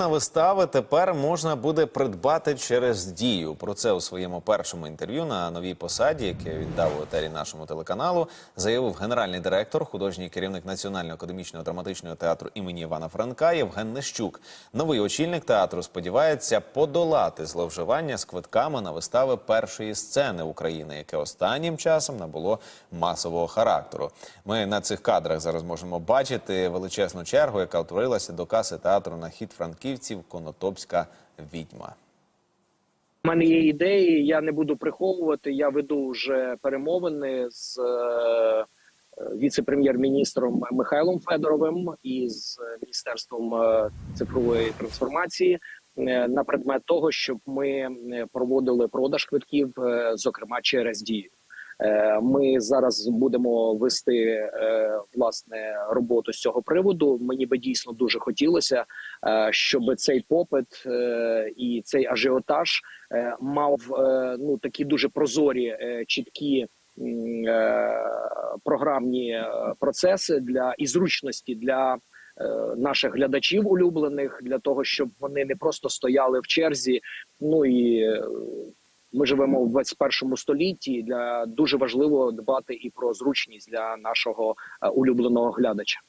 На вистави тепер можна буде придбати через дію. Про це у своєму першому інтерв'ю на новій посаді, яке він дав у етері нашому телеканалу, заявив генеральний директор, художній керівник Національного академічного драматичного театру імені Івана Франка Євген Нещук. Новий очільник театру сподівається подолати зловживання з квитками на вистави першої сцени України, яке останнім часом набуло масового характеру. Ми на цих кадрах зараз можемо бачити величезну чергу, яка утворилася до каси театру на хід франківців Конотопська відьма. У мене є ідеї, я не буду приховувати. Я веду вже перемовини з е, віце-прем'єр-міністром Михайлом Федоровим і з міністерством е, цифрової трансформації е, на предмет того, щоб ми проводили продаж квитків, зокрема через дію. Е, Ми зараз будемо вести е, власне роботу з цього приводу. Мені би дійсно дуже хотілося, е, щоб цей попит і цей ажіотаж мав ну такі дуже прозорі, чіткі програмні процеси для і зручності для. Наших глядачів улюблених для того, щоб вони не просто стояли в черзі. Ну і ми живемо в 21 столітті. Для дуже важливо дбати і про зручність для нашого е, улюбленого глядача.